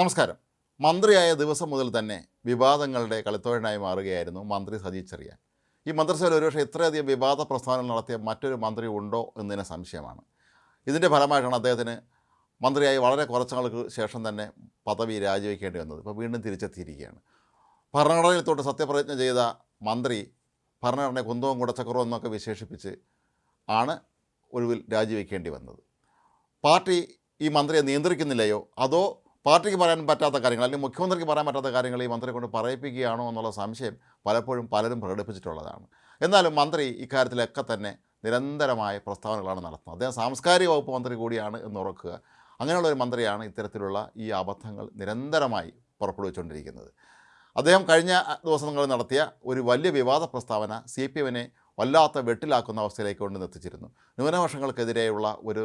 നമസ്കാരം. മന്ത്രിയായ ദിവസം മുതൽ തന്നെ വിവാദങ്ങളുടെ കളിത്തോഴനായി മാറുകയായിരുന്നു മന്ത്രി സജി ചെറിയാൻ. ഈ മന്ത്രിസഭയിൽ ഒരുപക്ഷെ ഇത്രയധികം വിവാദ പ്രസ്ഥാനം നടത്തിയ മറ്റൊരു മന്ത്രി ഉണ്ടോ എന്നതിന് സംശയമാണ്. ഇതിന്റെ ഫലമായിട്ടാണ് അദ്ദേഹത്തിന് മന്ത്രിയായി വളരെ കുറച്ച് നാൾക്ക് ശേഷം തന്നെ പദവി രാജിവെക്കേണ്ടി വന്നത്. ഇപ്പോൾ വീണ്ടും തിരിച്ചെത്തിയിരിക്കുകയാണ്. ഭരണഘടനയിൽ തൊട്ട് സത്യപ്രതിജ്ഞ ചെയ്ത മന്ത്രി ഭരണഘടനയെ കുന്തവും കുടച്ചക്കുറവും എന്നൊക്കെ വിശേഷിപ്പിച്ച് ആണ് ഒഴിവിൽ രാജിവെക്കേണ്ടി വന്നത്. പാർട്ടി ഈ മന്ത്രിയെ നിയന്ത്രിക്കുന്നില്ലയോ? അതോ പാർട്ടിക്ക് പറയാൻ പറ്റാത്ത കാര്യങ്ങൾ അല്ലെങ്കിൽ മുഖ്യമന്ത്രിക്ക് പറയാൻ പറ്റാത്ത കാര്യങ്ങൾ ഈ മന്ത്രിയെ കൊണ്ട് പറയിപ്പിക്കുകയാണോ എന്നുള്ള സംശയം പലപ്പോഴും പലരും പ്രകടിപ്പിച്ചിട്ടുള്ളതാണ്. എന്നാലും മന്ത്രി ഇക്കാര്യത്തിലൊക്കെ തന്നെ നിരന്തരമായ പ്രസ്താവനകളാണ് നടത്തുന്നത്. അദ്ദേഹം സാംസ്കാരിക വകുപ്പ് മന്ത്രി കൂടിയാണ് എന്ന് ഉറക്കുക. അങ്ങനെയുള്ള ഒരു മന്ത്രിയാണ് ഇത്തരത്തിലുള്ള ഈ അബദ്ധങ്ങൾ നിരന്തരമായി പുറപ്പെടുവിച്ചുകൊണ്ടിരിക്കുന്നത്. അദ്ദേഹം കഴിഞ്ഞ ദിവസങ്ങളിൽ നടത്തിയ ഒരു വലിയ വിവാദ പ്രസ്താവന സി പി എമ്മിനെ വല്ലാത്ത വെട്ടിലാക്കുന്ന അവസ്ഥയിലേക്ക് കൊണ്ട് എത്തിച്ചിരുന്നു. ന്യൂനപക്ഷങ്ങൾക്കെതിരെയുള്ള ഒരു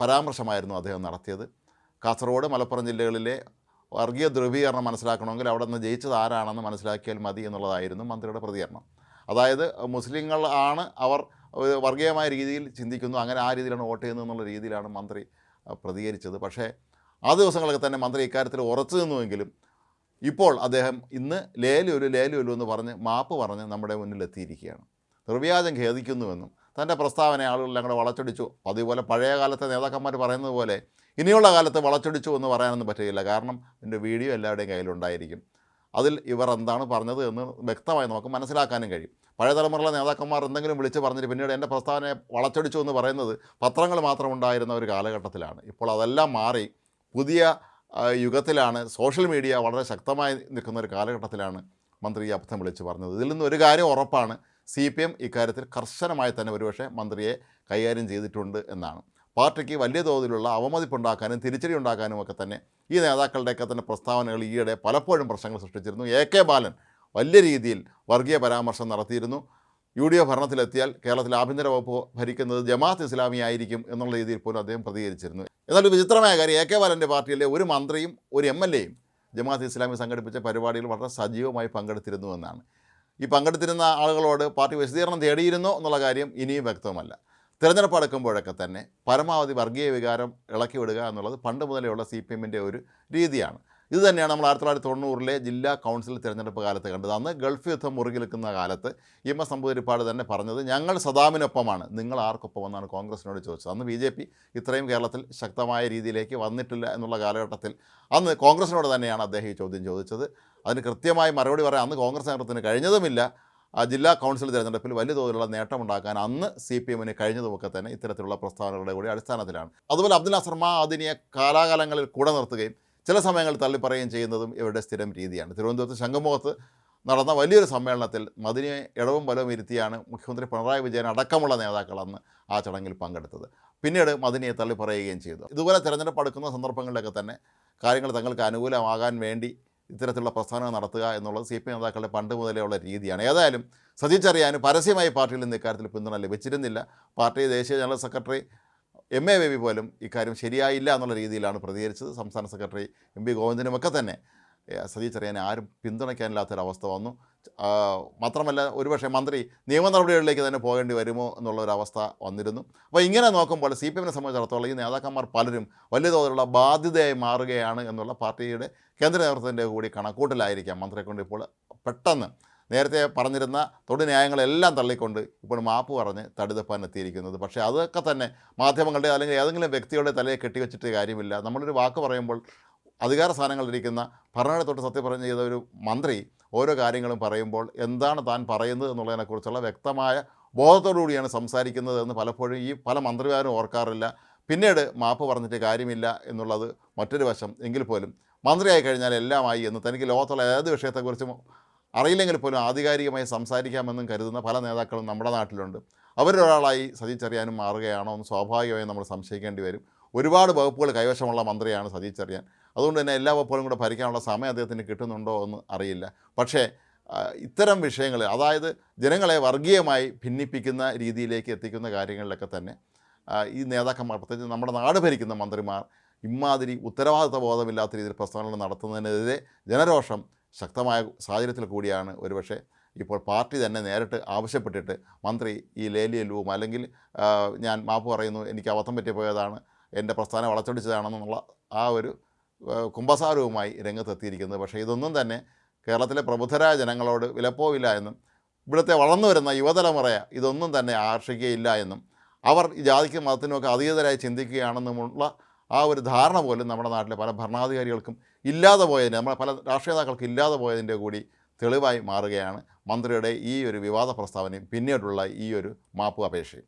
പരാമർശമായിരുന്നു അദ്ദേഹം നടത്തിയത്. കാസർഗോഡ് മലപ്പുറം ജില്ലകളിലെ വർഗീയ ധ്രുവീകരണം മനസ്സിലാക്കണമെങ്കിൽ അവിടെ നിന്ന് ജയിച്ചത് ആരാണെന്ന് മനസ്സിലാക്കിയാൽ മതി എന്നുള്ളതായിരുന്നു മന്ത്രിയുടെ പ്രതികരണം. അതായത് മുസ്ലിങ്ങൾ ആണ് അവർ വർഗീയമായ രീതിയിൽ ചിന്തിക്കുന്നു അങ്ങനെ ആ രീതിയിലാണ് വോട്ട് ചെയ്യുന്നത് എന്നുള്ള രീതിയിലാണ് മന്ത്രി പ്രതികരിച്ചത്. പക്ഷേ ആ ദിവസങ്ങളൊക്കെ തന്നെ മന്ത്രി ഇക്കാര്യത്തിൽ ഉറച്ചു നിന്നുവെങ്കിലും ഇപ്പോൾ അദ്ദേഹം ഇന്ന് ലേലുലു ലേലുലു എന്ന് പറഞ്ഞ് മാപ്പ് പറഞ്ഞ് നമ്മുടെ മുന്നിലെത്തിയിരിക്കുകയാണ്. നിർവ്യാജം ഖേദിക്കുന്നുവെന്നും തന്റെ പ്രസ്താവന ആളുകൾ കൂടെ വളച്ചൊടിച്ചു. അതേപോലെ പഴയ കാലത്തെ നേതാക്കന്മാർ പറയുന്നത് പോലെ ഇനിയുള്ള കാലത്ത് വളച്ചൊടിച്ചു എന്ന് പറയാനൊന്നും പറ്റുകയില്ല. കാരണം എന്റെ വീഡിയോ എല്ലാവരുടെയും കയ്യിലുണ്ടായിരിക്കും അതിൽ ഇവർ എന്താണ് പറഞ്ഞത് എന്ന് വ്യക്തമായി നമുക്ക് മനസ്സിലാക്കാനും കഴിയും. പഴയ തലമുറയിലെ നേതാക്കന്മാർ എന്തെങ്കിലും വിളിച്ച് പറഞ്ഞിട്ട് പിന്നീട് എന്റെ പ്രസ്താവനയെ വളച്ചൊടിച്ചു എന്ന് പറയുന്നത് പത്രങ്ങൾ മാത്രം ഉണ്ടായിരുന്ന ഒരു കാലഘട്ടത്തിലാണ്. ഇപ്പോൾ അതെല്ലാം മാറി പുതിയ യുഗത്തിലാണ് സോഷ്യൽ മീഡിയ വളരെ ശക്തമായി നിൽക്കുന്ന ഒരു കാലഘട്ടത്തിലാണ് മന്ത്രി ഈ അബദ്ധം വിളിച്ച് പറഞ്ഞത്. ഇതിൽ നിന്ന് ഒരു കാര്യം ഉറപ്പാണ്. സി പി എം ഇക്കാര്യത്തിൽ കർശനമായി തന്നെ ഒരുപക്ഷെ മന്ത്രിയെ കൈകാര്യം ചെയ്തിട്ടുണ്ട് എന്നാണ്. പാർട്ടിക്ക് വലിയ തോതിലുള്ള അവമതിപ്പുണ്ടാക്കാനും തിരിച്ചടി ഉണ്ടാക്കാനും ഒക്കെ തന്നെ ഈ നേതാക്കളുടെയൊക്കെ തന്നെ പ്രസ്താവനകൾ ഈയിടെ പലപ്പോഴും പ്രശ്നങ്ങൾ സൃഷ്ടിച്ചിരുന്നു. എ കെ ബാലൻ വലിയ രീതിയിൽ വർഗീയ പരാമർശം നടത്തിയിരുന്നു. യു ഡി എഫ് ഭരണത്തിലെത്തിയാൽ കേരളത്തിൽ ആഭ്യന്തര വകുപ്പ് ഭരിക്കുന്നത് ജമാഅത്ത് ഇസ്ലാമി ആയിരിക്കും എന്നുള്ള രീതിയിൽ പോലും അദ്ദേഹം പ്രതികരിച്ചിരുന്നു. എന്നാൽ വിചിത്രമായ കാര്യം എ കെ ബാലന്റെ പാർട്ടിയിലെ ഒരു മന്ത്രിയും ഒരു എം എൽ എയും ജമാഅത്ത് ഇസ്ലാമി സംഘടിപ്പിച്ച പരിപാടിയിൽ വളരെ സജീവമായി പങ്കെടുത്തിരുന്നു എന്നാണ്. ഈ പങ്കെടുത്തിരുന്ന ആളുകളോട് പാർട്ടി വിശദീകരണം തേടിയിരുന്നോ എന്നുള്ള കാര്യം ഇനിയും വ്യക്തമല്ല തിരഞ്ഞെടുപ്പ് അടുക്കുമ്പോഴൊക്കെ തന്നെ പരമാവധി വർഗീയ വികാരം ഇളക്കി വിടുക എന്നുള്ളത് പണ്ട് മുതലേ സി പി എമ്മിന്റെ ഒരു രീതിയാണ്. ഇത് തന്നെയാണ് നമ്മൾ ആയിരത്തി തൊള്ളായിരത്തി തൊണ്ണൂറിലെ ജില്ലാ കൗൺസിൽ തിരഞ്ഞെടുപ്പ് കാലത്ത് കണ്ടത്. അന്ന് ഗൾഫ് യുദ്ധം മുറുകി നിൽക്കുന്ന കാലത്ത് എം എസ് നമ്പൂതിരിപ്പാട് തന്നെ പറഞ്ഞത് ഞങ്ങൾ സദാമിനൊപ്പമാണ് നിങ്ങൾ ആർക്കൊപ്പം എന്നാണ് കോൺഗ്രസിനോട് ചോദിച്ചത്. അന്ന് ബി ജെ പി ഇത്രയും കേരളത്തിൽ ശക്തമായ രീതിയിലേക്ക് വന്നിട്ടില്ല എന്നുള്ള കാലഘട്ടത്തിൽ അന്ന് കോൺഗ്രസിനോട് തന്നെയാണ് അദ്ദേഹം ഈ ചോദ്യം ചോദിച്ചത്. അതിന് കൃത്യമായി മറുപടി പറയാൻ അന്ന് കോൺഗ്രസ് നേതൃത്വത്തിന് കഴിഞ്ഞതുമില്ല. ആ ജില്ലാ കൗൺസിൽ തിരഞ്ഞെടുപ്പിൽ വലിയ തോതിലുള്ള നേട്ടമുണ്ടാക്കാൻ അന്ന് സി പി എമ്മിന് കഴിഞ്ഞതുമൊക്കെ തന്നെ ഇത്തരത്തിലുള്ള പ്രസ്താവനകളുടെ കൂടി അടിസ്ഥാനത്തിലാണ്. അതുപോലെ അബ്ദുൽ അസർമ അതിനെ കാലാകാലങ്ങളിൽ കൂടെ നിർത്തുകയും ചില സമയങ്ങളിൽ തള്ളിപ്പറയുകയും ചെയ്യുന്നതും ഇവരുടെ സ്ഥിരം രീതിയാണ്. തിരുവനന്തപുരത്ത് ശംഖുമുഖത്ത് നടന്ന വലിയൊരു സമ്മേളനത്തിൽ മതിനെ ഇടവും ബലവും ഇരുത്തിയാണ് മുഖ്യമന്ത്രി പിണറായി വിജയൻ അടക്കമുള്ള നേതാക്കൾ അന്ന് ആ ചടങ്ങിൽ പങ്കെടുത്തത്. പിന്നീട് മതിനെ തള്ളിപ്പറയുകയും ചെയ്തു. ഇതുപോലെ തിരഞ്ഞെടുപ്പ് അടുക്കുന്ന സന്ദർഭങ്ങളിലൊക്കെ തന്നെ കാര്യങ്ങൾ തങ്ങൾക്ക് അനുകൂലമാകാൻ വേണ്ടി ഇത്തരത്തിലുള്ള പ്രസ്ഥാനം നടത്തുക എന്നുള്ളത് സി പി നേതാക്കളുടെ പണ്ട് മുതലേ ഉള്ള രീതിയാണ്. ഏതായാലും സജി ചെറിയാനും പരസ്യമായി പാർട്ടിയിൽ നിന്ന് ഇക്കാര്യത്തിൽ പിന്തുണ ലഭിച്ചിരുന്നില്ല. പാർട്ടി ദേശീയ general secretary M A Baby പോലും ഇക്കാര്യം ശരിയായില്ല എന്നുള്ള രീതിയിലാണ് പ്രതികരിച്ചത്. സംസ്ഥാന സെക്രട്ടറി എം പി ഗോവിന്ദനുമൊക്കെ തന്നെ സജി ചെറിയാനെ ആരും പിന്തുണയ്ക്കാനില്ലാത്തൊരവസ്ഥ വന്നു. മാത്രമല്ല ഒരുപക്ഷെ മന്ത്രി നിയമ നടപടികളിലേക്ക് തന്നെ പോകേണ്ടി വരുമോ എന്നുള്ള ഒരു അവസ്ഥ വന്നിരുന്നു. അപ്പോൾ ഇങ്ങനെ നോക്കുമ്പോൾ സി പി എമ്മിനെ സംബന്ധിച്ചിടത്തോളം ഈ നേതാക്കന്മാർ പലരും വലിയ തോതിലുള്ള ബാധ്യതയായി മാറുകയാണ് എന്നുള്ള പാർട്ടിയുടെ കേന്ദ്ര നേതൃത്വത്തിന്റെ കൂടി കണക്കൂട്ടിലായിരിക്കാം മന്ത്രിയെ കൊണ്ട് ഇപ്പോൾ പെട്ടെന്ന്. നേരത്തെ പറഞ്ഞിരുന്ന തൊടു ന്യായങ്ങളെല്ലാം തള്ളിക്കൊണ്ട് ഇപ്പോൾ മാപ്പ് പറഞ്ഞ് തടിതപ്പാൻ എത്തിയിരിക്കുന്നത്. പക്ഷേ അതൊക്കെ തന്നെ മാധ്യമങ്ങളുടെ അല്ലെങ്കിൽ ഏതെങ്കിലും വ്യക്തികളുടെ തലയെ കെട്ടിവെച്ചിട്ട് കാര്യമില്ല. നമ്മളൊരു വാക്ക് പറയുമ്പോൾ അധികാര സ്ഥാനങ്ങളിലിരിക്കുന്ന ഭരണഘടന സത്യപ്രതിജ്ഞ ചെയ്ത ഒരു മന്ത്രി ഓരോ കാര്യങ്ങളും പറയുമ്പോൾ എന്താണ് താൻ പറയുന്നത് എന്നുള്ളതിനെക്കുറിച്ചുള്ള വ്യക്തമായ ബോധത്തോടുകൂടിയാണ് സംസാരിക്കുന്നത് എന്ന് പലപ്പോഴും ഈ പല മന്ത്രിമാരും ഓർക്കാറില്ല. പിന്നീട് മാപ്പ് പറഞ്ഞിട്ട് കാര്യമില്ല എന്നുള്ളത് മറ്റൊരു വശം. എങ്കിൽ പോലും മന്ത്രിയായി കഴിഞ്ഞാൽ എല്ലാമായി എന്ന് തനിക്ക് ലോകത്തുള്ള ഏത് വിഷയത്തെക്കുറിച്ചും അറിയില്ലെങ്കിൽ പോലും ആധികാരികമായി സംസാരിക്കാമെന്നും കരുതുന്ന പല നേതാക്കളും നമ്മുടെ നാട്ടിലുണ്ട്. അവരൊരാളായി സജീച്ചറിയാനും ചെറിയാനും മാറുകയാണോ എന്ന് സ്വാഭാവികമായും നമ്മൾ സംശയിക്കേണ്ടി വരും. ഒരുപാട് വകുപ്പുകൾ കൈവശമുള്ള മന്ത്രിയാണ് സജീച്ചറിയാൻ ചെറിയാൻ അതുകൊണ്ട് തന്നെ എല്ലാ വകുപ്പുകളും കൂടെ ഭരിക്കാനുള്ള സമയം അദ്ദേഹത്തിന് കിട്ടുന്നുണ്ടോ എന്ന് അറിയില്ല. പക്ഷേ ഇത്തരം വിഷയങ്ങൾ അതായത് ജനങ്ങളെ വർഗീയമായി ഭിന്നിപ്പിക്കുന്ന രീതിയിലേക്ക് എത്തിക്കുന്ന കാര്യങ്ങളിലൊക്കെ തന്നെ ഈ നേതാക്കന്മാർ പ്രത്യേകിച്ച് നമ്മുടെ നാട് ഭരിക്കുന്ന മന്ത്രിമാർ ഇമാതിരി ഉത്തരവാദിത്വ ബോധമില്ലാത്ത രീതിയിൽ പ്രസ്താവനകൾ നടത്തുന്നതിനെതിരെ ജനരോഷം ശക്തമായ സാഹചര്യത്തിൽ കൂടിയാണ് ഒരുപക്ഷെ ഇപ്പോൾ പാർട്ടി തന്നെ നേരിട്ട് ആവശ്യപ്പെട്ടിട്ട് മന്ത്രി ഈ ലേലിയലുവും അല്ലെങ്കിൽ ഞാൻ മാപ്പ് പറയുന്നു എനിക്ക് അബദ്ധം പറ്റിപ്പോയതാണ് എന്റെ പ്രസ്ഥാനം വളച്ചൊടിച്ചതാണെന്നുള്ള ആ ഒരു ഏഹ്, കുമ്പസാരവുമായി രംഗത്തെത്തിയിരിക്കുന്നത്. പക്ഷേ ഇതൊന്നും തന്നെ കേരളത്തിലെ പ്രബുദ്ധരായ ജനങ്ങളോട് വിലപ്പോവില്ല എന്നും ഇവിടുത്തെ വളർന്നു വരുന്ന യുവതലമുറ ഇതൊന്നും തന്നെ ആകർഷിക്കുകയില്ല എന്നും അവർ ഈ ജാതിക്കും മതത്തിനുമൊക്കെ അതീതരായി ചിന്തിക്കുകയാണെന്നുമുള്ള ആ ഒരു ധാരണ പോലും നമ്മുടെ നാട്ടിലെ പല ഭരണാധികാരികൾക്കും ഇല്ലാതെ പോയതിന് നമ്മുടെ പല രാഷ്ട്രീയ നേതാക്കൾക്ക് ഇല്ലാതെ പോയതിന്റെ കൂടി തെളിവായി മാറുകയാണ് മന്ത്രിയുടെ ഈ ഒരു വിവാദ പ്രസ്താവനയും പിന്നീടുള്ള ഈ ഒരു മാപ്പ് അപേക്ഷയും.